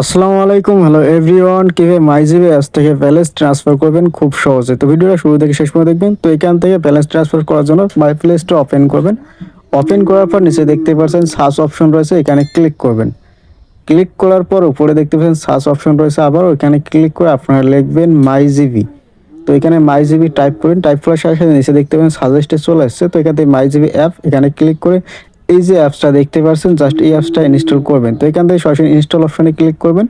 আসসালামু আলাইকুম hello everyone কীভাবে মাইজিবি অ্যাপস থেকে ব্যালেন্স ট্রান্সফার করবেন? খুব সহজে। তো ভিডিওটা শুরু থেকে শেষ পর্যন্ত দেখবেন। তো এখান থেকে ব্যালেন্স ট্রান্সফার করার জন্য মাই প্লে স্টোর ওপেন করবেন। ওপেন করার পর নিচে দেখতে পাচ্ছেন সার্চ অপশন রয়েছে, এখানে ক্লিক করবেন। ক্লিক করার পর উপরে দেখতে পাচ্ছেন সার্চ অপশন রয়েছে আবার ওখানে ক্লিক করে আপনারা লিখবেন মাইজিবি তো এখানে মাইজিবি টাইপ করেন। টাইপ করার সাথে সাথে নিচে দেখতে পাবেন সাজেস্টে চলে আসছে তো এখান মাইজিবি অ্যাপ এখানে ক্লিক করে এই যে অ্যাপসটা দেখতে পাচ্ছেন জাস্ট এই অ্যাপসটা ইনস্টল করবেন। তো এখান থেকে সরাসরি ইনস্টল অপশনে ক্লিক করবেন।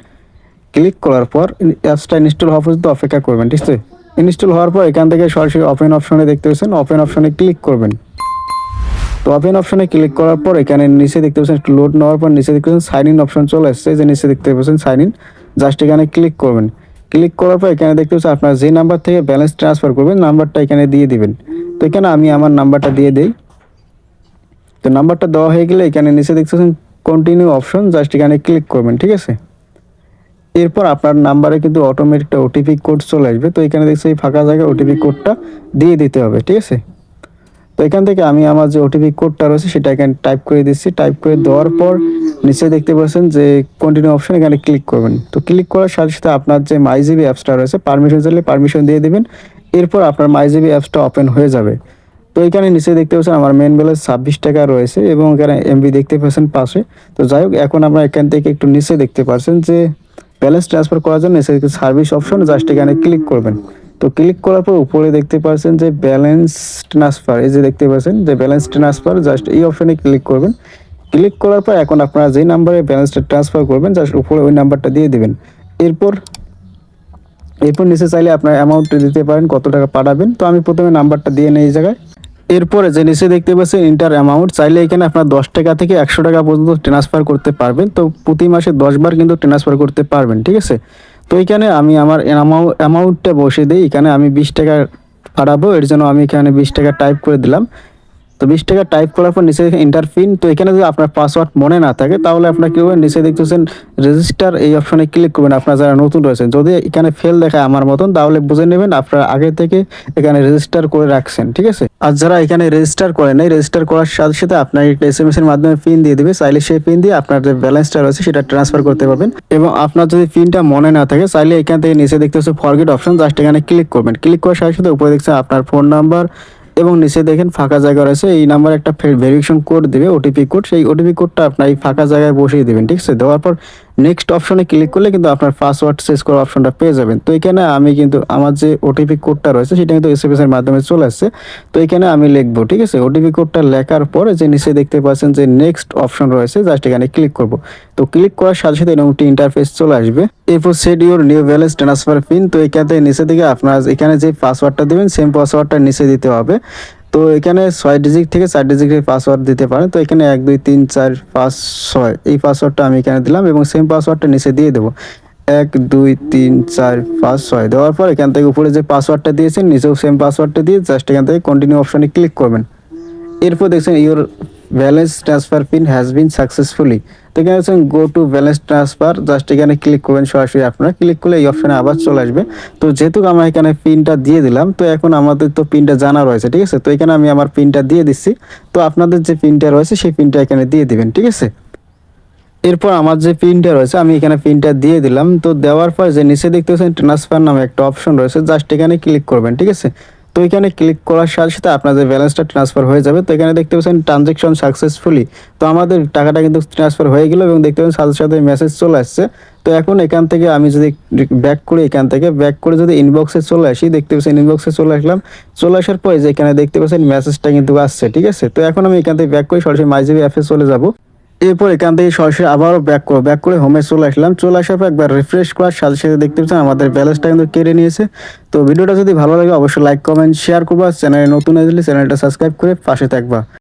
ক্লিক করার পর অ্যাপসটা ইনস্টল হওয়া পর্যন্ত অপেক্ষা করবেন, ঠিক আছে? ইনস্টল হওয়ার পর এখান থেকে সরাসরি ওপেন অপশনে দেখতে পাচ্ছেন ওপেন অপশনে ক্লিক করবেন। তো ওপেন অপশনে ক্লিক করার পর এখানে নিচে দেখতে পাচ্ছেন, একটু লোড নেওয়ার পর নিচে দেখতে পাচ্ছেন সাইন ইন অপশন চলে আসছে যে নিচে দেখতে পাচ্ছেন সাইন ইন জাস্ট এখানে ক্লিক করবেন। ক্লিক করার পর এখানে দেখতে পাচ্ছেন, আপনার যে নাম্বার থেকে ব্যালেন্স ট্রান্সফার করবেন নাম্বারটা এখানে দিয়ে দিবেন। তো এখানে আমি আমার নাম্বারটা দিয়ে দিই। তো নাম্বারটা দেওয়া হয়ে গেলে এখানে নিচে দেখতেছেন কন্টিনিউ অপশন জাস্ট এখানে ক্লিক করবেন, ঠিক আছে? এরপর আপনার নাম্বারে কিন্তু অটোমেটিক একটা ওটিপি কোড চলে আসবে। তো এখানে দেখছি এই ফাঁকা জায়গায় ওটিপি কোডটা দিয়ে দিতে হবে, ঠিক আছে? তো এখান থেকে আমি আমার যে ওটিপি কোডটা রয়েছে, সেটা এখানে টাইপ করে দিচ্ছি। টাইপ করে দেওয়ার পর নিচে দেখতে পাচ্ছেন যে কন্টিনিউ অপশন এখানে ক্লিক করবেন। তো ক্লিক করার সাথে সাথে আপনার যে মাইজিবি অ্যাপসটা রয়েছে পারমিশন চাইলে পারমিশন দিয়ে দিবেন। এরপর আপনার মাইজিবি অ্যাপসটা ওপেন হয়ে যাবে। তো এখানে নিচে দেখতে পাচ্ছেন আমার মেন ব্যালেন্স ছাব্বিশ টাকা রয়েছে এবং এখানে এমবি দেখতে পাচ্ছেন পাশে। তো যাই হোক, এখন আমরা এখান থেকে একটু নিচে দেখতে পাচ্ছেন যে ব্যালেন্স ট্রান্সফার করার জন্য এসে সার্ভিস অপশন জাস্ট এখানে ক্লিক করবেন। তো ক্লিক করার পর উপরে দেখতে পাচ্ছেন যে ব্যালেন্স ট্রান্সফার এই যে দেখতে পাচ্ছেন যে ব্যালেন্স ট্রান্সফার জাস্ট এই অপশনে ক্লিক করবেন। ক্লিক করার পর এখন আপনারা যেই নাম্বারে ব্যালেন্সটা ট্রান্সফার করবেন জাস্ট উপরে ওই নাম্বারটা দিয়ে দেবেন। এরপর এরপর নিচে চাইলে আপনার অ্যামাউন্ট দিতে পারেন, কত টাকা পাঠাবেন। তো আমি প্রথমে নাম্বারটা দিয়ে নেই এই জায়গায়। এরপরে যে নিচে দেখতে পাচ্ছেন ইন্টার অ্যামাউন্ট চাইলে এখানে আপনার দশ টাকা থেকে একশো টাকা পর্যন্ত ট্রান্সফার করতে পারবেন। তো প্রতি মাসে দশবার কিন্তু ট্রান্সফার করতে পারবেন, ঠিক আছে? তো এখানে আমি আমার অ্যামাউন্টটা বসে দিই। এখানে আমি বিশ টাকা পাঠাবো এর জন্য আমি এখানে বিশ টাকা টাইপ করে দিলাম। তো বিশ টাকা টাইপ করার পর নিচে ইন্টার পিন তো এখানে যদি আপনার পাসওয়ার্ড মনে না থাকে, তাহলে আপনার কি করবেন নিচে দেখতেছেন রেজিস্টার এই অপশনে ক্লিক করবেন। আপনার যারা নতুন রয়েছেন, যদি এখানে ফেল দেখায় আমার মতন, তাহলে বুঝে নেবেন আপনারা আগে থেকে এখানে রেজিস্টার করে রাখছেন, ঠিক আছে? আর যারা এখানে রেজিস্টার করেন এই রেজিস্টার করার সাথে সাথে আপনার একটা এস এম এস এর মাধ্যমে পিন দিয়ে দিবে। চাইলে সেই পিন দিয়ে আপনার যে ব্যালেন্সটা রয়েছে, সেটা ট্রান্সফার করতে পারবেন। এবং আপনার যদি পিনটা মনে না থাকে, চাইলে এখান থেকে নিচে দেখতে হচ্ছে ফরগেট অপশন জাস্ট এখানে ক্লিক করবেন। ক্লিক করার সাথে সাথে উপরে দেখছেন আপনার ফোন নাম্বার এবং নিচে দেখেন ফাঁকা জায়গা রয়েছে। এই নাম্বার একটা ভেরিফিকেশন কোড দেবে ওটিপি কোড সেই ওটিপি কোডটা আপনার এই ফাঁকা জায়গায় বসিয়ে দেবেন, ঠিক আছে? দেওয়ার পর নেক্সট অপশনে ক্লিক করলে কিন্তু আপনার পাসওয়ার্ড চেঞ্জ করার অপশনটা পেয়ে যাবেন। তো এখানে আমি কিন্তু আমার যে ওটিপি কোডটা রয়েছে, সেটা কিন্তু এস এর মাধ্যমে চলে আসছে। তো এখানে আমি লিখব, ঠিক আছে? ওটিপি কোডটা লেখার পরে যে নিচে দেখতে পাচ্ছেন যে নেক্সট অপশন রয়েছে জাস্ট এখানে ক্লিক করব। তো ক্লিক করার সাথে সাথে এরকম ইন্টারফেস চলে আসবে। এরপর set your new balance transfer pin তো এখান থেকে নিচে থেকে আপনার এখানে যে পাসওয়ার্ডটা দেবেন সেম পাসওয়ার্ডটা নিচে দিতে হবে। তো এখানে ছয় ডিজিট থেকে চার ডিজিটের পাসওয়ার্ড দিতে পারেন। তো এখানে এক, দুই, তিন, চার, পাঁচ, ছয়, এই পাসওয়ার্ডটা আমি এখানে দিলাম এবং সেম পাসওয়ার্ডটা নিচে দিয়ে দেবো। এক, দুই, তিন, চার, পাঁচ, ছয় দেওয়ার পর এখান থেকে উপরে যে পাসওয়ার্ডটা দিয়েছেন, নিচেও সেম পাসওয়ার্ডটা দিয়ে জাস্ট এখান থেকে কন্টিনিউ অপশানে ক্লিক করবেন। এরপর দেখছেন your balance transfer pin has been successfully তো এখানে হচ্ছেন go to balance transfer just এখানে ক্লিক করবেন, সরাসরি আপনারা ক্লিক করলে এই অপশানে আবার চলে আসবে। তো যেহেতু আমরা এখানে পিনটা দিয়ে দিলাম, তো এখন আমাদের তো পিনটা জানা রয়েছে, ঠিক আছে? তো এখানে আমি আমার পিনটা দিয়ে দিচ্ছি। তো আপনাদের যে পিনটা রয়েছে, সেই পিনটা এখানে দিয়ে দিবেন, ঠিক আছে? এরপর আমার যে পিনটা রয়েছে, আমি এখানে পিনটা দিয়ে দিলাম। তো দেওয়ার পর যে নিচে দেখতে পাচ্ছেন ট্রান্সফার নামে একটা অপশন রয়েছে জাস্ট এখানে ক্লিক করবেন, ঠিক আছে? তো এখানে ক্লিক করার সাথে সাথে আপনাদের ব্যালেন্সটা ট্রান্সফার হয়ে যাবে, তো এখানে দেখতে পাচ্ছেন ট্রানজেকশন সাকসেসফুলি তো আমাদের টাকাটা কিন্তু ট্রান্সফার হয়ে গেল এবং দেখতে পাচ্ছেন সাথে সাথে মেসেজ চলে আসছে। তো এখন এখান থেকে আমি যদি ব্যাক করি, এখান থেকে ব্যাক করে যদি ইনবক্সে চলে আসি, দেখতে পাচ্ছেন ইনবক্সে চলে আসলাম। চলে আসার পরে যে এখানে দেখতে পাচ্ছেন মেসেজটা কিন্তু আসছে, ঠিক আছে? তো এখন আমি এখান থেকে ব্যাক করে সরাসরি মাইজিবি অ্যাপে চলে যাব। এরপর এখান থেকে সরাসরি আবারও ব্যাক করো ব্যাক করে হোমে চলে আসলাম। চলে আসার পর একবার রিফ্রেশ করার সাথে সাথে দেখতে পাচ্ছেন আমাদের ব্যালেন্সটা কিন্তু কেড়ে নিয়েছে। তো ভিডিওটা যদি ভালো লাগে, অবশ্যই লাইক কমেন্ট শেয়ার করবা। চ্যানেলে নতুন আসলে চ্যানেলটা সাবস্ক্রাইব করে পাশে থাকবা।